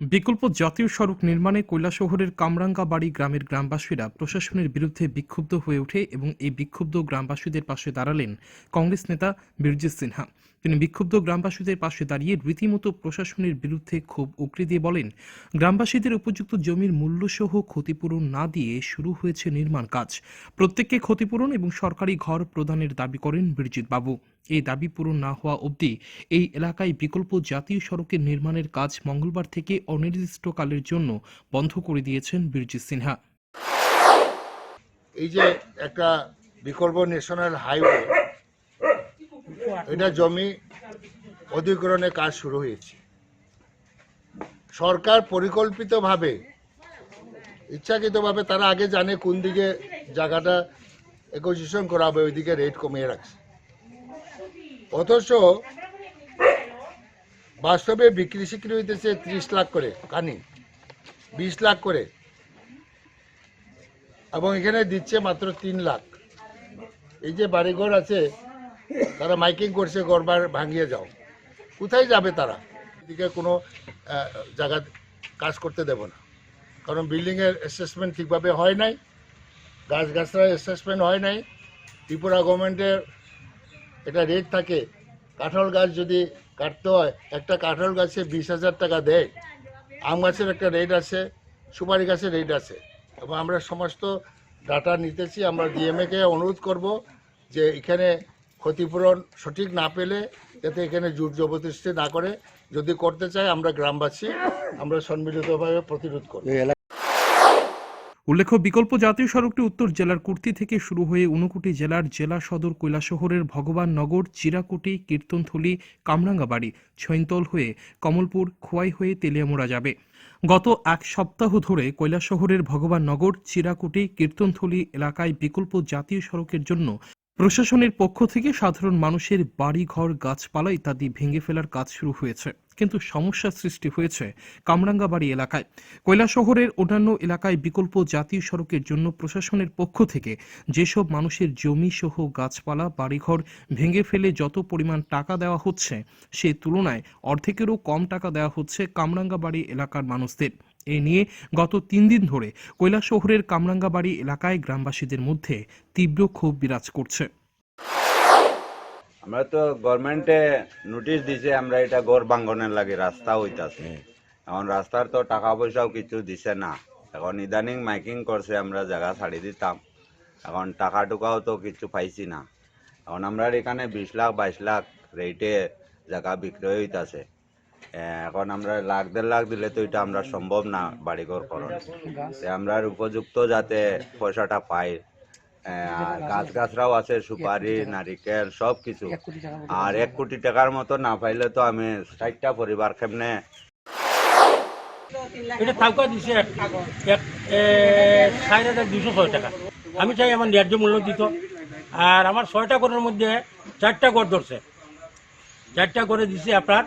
বিকল্প জাতীয় সড়ক নির্মাণে কৈলাসহরের কামরাঙ্গাবাড়ি গ্রামের গ্রামবাসীরা প্রশাসনের বিরুদ্ধে বিক্ষুব্ধ হয়ে ওঠে এবং এই বিক্ষুব্ধ গ্রামবাসীদের পাশে দাঁড়ালেন কংগ্রেস নেতা বীরজিৎ সিনহা। তিনি বিক্ষুব্ধ গ্রামবাসীদের পাশে দাঁড়িয়ে রীতিমতো প্রশাসনের বিরুদ্ধে ক্ষোভ উগরে দিয়ে বলেন, গ্রামবাসীদের উপযুক্ত জমির মূল্যসহ ক্ষতিপূরণ না দিয়ে শুরু হয়েছে নির্মাণ কাজ। প্রত্যেককে ক্ষতিপূরণ এবং সরকারি ঘর প্রদানের দাবি করেন বীরজিৎ বাবু। এই দাবি পূরণ না হওয়া অবধি এই এলাকায় বিকল্প জাতীয় সড়কের নির্মাণের কাজ মঙ্গলবার থেকে অনির্দিষ্টকালের জন্য বন্ধ করে দিয়েছেন বীরজিৎ সিনহা। এই যে একটা বিকল্প ন্যাশনাল হাইওয়ে এটা জমি অধিগ্রহণের কাজ শুরু হয়েছে। সরকার পরিকল্পিতভাবে ইচ্ছাকৃতভাবে তারা আগে জানে কোন দিকে জায়গাটা একোজিশন করা হবে ওইদিকে রেট কমিয়ে রাখছে। অথচ বাস্তবে বিক্রি সিক্রি হইতেছে ত্রিশ লাখ করে কানি বিশ লাখ করে। এবং এখানে দিচ্ছে মাত্র তিন লাখ। এই যে বাড়িঘর আছে তারা মাইকিং করছে ঘরবার ভাঙিয়ে যাও। কোথায় যাবে তারা? এদিকে কোনো জায়গা কাজ করতে দেব না। কারণ বিল্ডিংয়ের অ্যাসেসমেন্ট ঠিকভাবে হয় নাই গাছ গাছড়ার অ্যাসেসমেন্ট হয় নাই। ত্রিপুরা গভর্নমেন্টের এটা রেট থাকে, কাঁঠাল গাছ যদি কাটতে হয়, একটা কাঁঠাল গাছে বিশ হাজার টাকা দেয়। আম গাছের একটা রেট আছে, সুপারি গাছের রেট আছে। এবং আমরা সমস্ত ডাটা নিতেছি, আমরা ডিএমএকে অনুরোধ করব যে এখানে ক্ষতিপূরণ সঠিক না পেলে যাতে এখানে জোর জবরদস্তি না করে যদি করতে চায় আমরা গ্রামবাসী আমরা সম্মিলিতভাবে প্রতিরোধ করব। উল্লেখ্য বিকল্প জাতীয় সড়কটি উত্তর জেলার কুর্তি থেকে শুরু হয়ে উনকুটি জেলার জেলা সদর কৈলাসহরের ভগবাননগর চিরাকুটি কীর্তনথলি কামরাঙ্গাবাড়ি ছৈন্তল হয়ে কমলপুর খোয়াই হয়ে তেলিয়ামুড়া যাবে। গত এক সপ্তাহ ধরে কৈলাসহরের ভগবাননগর চিরাকুটি কীর্তনথলি এলাকায় বিকল্প জাতীয় সড়কের জন্য প্রশাসনের পক্ষ থেকে সাধারণ মানুষের বাড়িঘর গাছপালা ইত্যাদি ভেঙে ফেলার কাজ শুরু হয়েছে। কিন্তু সমস্যা সৃষ্টি হয়েছে কামরাঙ্গাবাড়ি এলাকায়। কয়লা শহরের অন্যান্য এলাকায় বিকল্প জাতীয় সড়কের জন্য প্রশাসনের পক্ষ থেকে যেসব মানুষের জমি সহ গাছপালা, বাড়িঘর ভেঙে ফেলে যত পরিমাণ টাকা দেওয়া হচ্ছে সেই তুলনায় অর্ধেকেরও কম টাকা দেওয়া হচ্ছে কামরাঙ্গাবাড়ি এলাকার মানুষদের। এ নিয়ে গত তিন দিন ধরে কৈলাসহরের কামরাঙ্গাবাড়ি এলাকায় গ্রামবাসীদের মধ্যে তীব্র ক্ষোভ বিরাজ করছে। আমরা তো গভর্নমেন্টে নোটিশ দিছে আমরা এটা গড় বাঙ্গনের লাগে রাস্তা হইতাছে। এখন রাস্তার তো টাকা পয়সাও কিছু দিছে না। এখন ইদানিং মাইকিং করছে আমরা জায়গা ছাড়ি দিতাম। এখন টাকা টুকাও তো কিছু পাইছি না। এখন আমরা এখানে বিশ লাখ বাইশ লাখ রেটে জায়গা বিক্রয় হইতাছে। এখন আমরা লাখ দেড় লাখ দিলে তো এটা আমরা সম্ভব না বাড়িঘর করণ। আমরা উপযুক্ত যাতে পয়সাটা পাই আর গাছ গাছরাও আছে সুপারি নারিকেল সব কিছু আর এক কোটি টাকার মতো না পাইলে তো আমি ষাটটা পরিবার কেমনে? এটা দিছে ষাট হাজার দুশো ছয় টাকা। আমি চাই আমার ন্যায্য মূল্য দিত। আর আমার ছয়টা ঘরের মধ্যে চারটা ঘর ধরছে। চারটা করে দিছে আপনার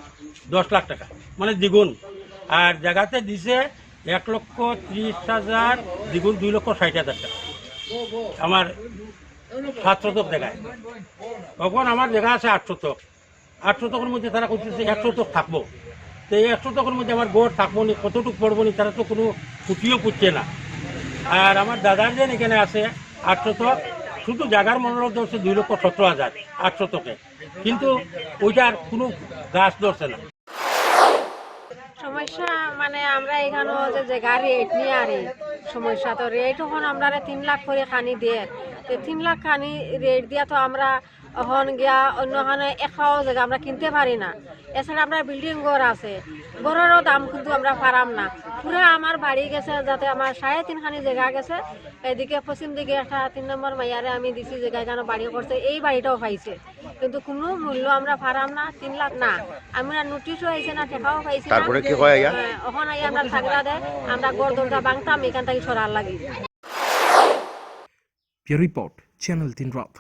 দশ লাখ টাকা। মানে দ্বিগুণ। আর জায়গাতে দিছে এক লক্ষ ত্রিশ হাজার দ্বিগুণ দুই লক্ষ ষাট হাজার টাকা। আমার সাত শতক জায়গায় তখন আমার জায়গা আছে আট শতক আট শতকের মধ্যে তারা করতেছে এক শতক থাকব। তো এই একশো টাকার মধ্যে আমার গড় থাকব নি, কতটুকু পড়ব নি, তারা তো কোনো খুঁটিও পুচ্ছে না। আর আমার দাদার যেন এখানে আছে আটশো তো শুধু জাগার মনোরথ ধরছে দুই লক্ষ সতেরো হাজার আটশো তোকে কিন্তু ওইটার কোনো গাছ ধরছে না। সমস্যা মানে আমরা এখানে যে রেট নিয়ে আরে সমস্যা। তো রেট এখন আমরা তিন লাখ করে খানি দিয়ে। তো তিন লাখ খানি রেট দিয়া তো আমরা এখন গিয়া অন্যখানে একাও জায়গা আমরা কিনতে পারি না। এছাড়া আমরা বিল্ডিং ঘর আছে। ঘরেরও দাম কিন্তু আমরা পারাম না। পুরো আমার বাড়ি গেছে যাতে আমার সাড়ে তিনখানি জায়গা গেছে। এদিকে পশ্চিম দিকে একটা তিন নম্বর মাইয়ারে আমি দিছি জায়গা এখানে বাড়ি করছে এই বাড়িটাও পাইছে। কিন্তু কোনো মূল্য আমরা পারাম না তিন লাখ না। আমরা নোটিশও হয়েছে না টেকাও পাইছি না। তারপরে কি হয় আইয়া? হ্যাঁ, ওখানে আইয়া আমরা থাকলা দেয় আমরা গড় দরজা বাংতাম এখান থেকে সরার লাগি। রিপোর্ট চ্যানেল তিন রাত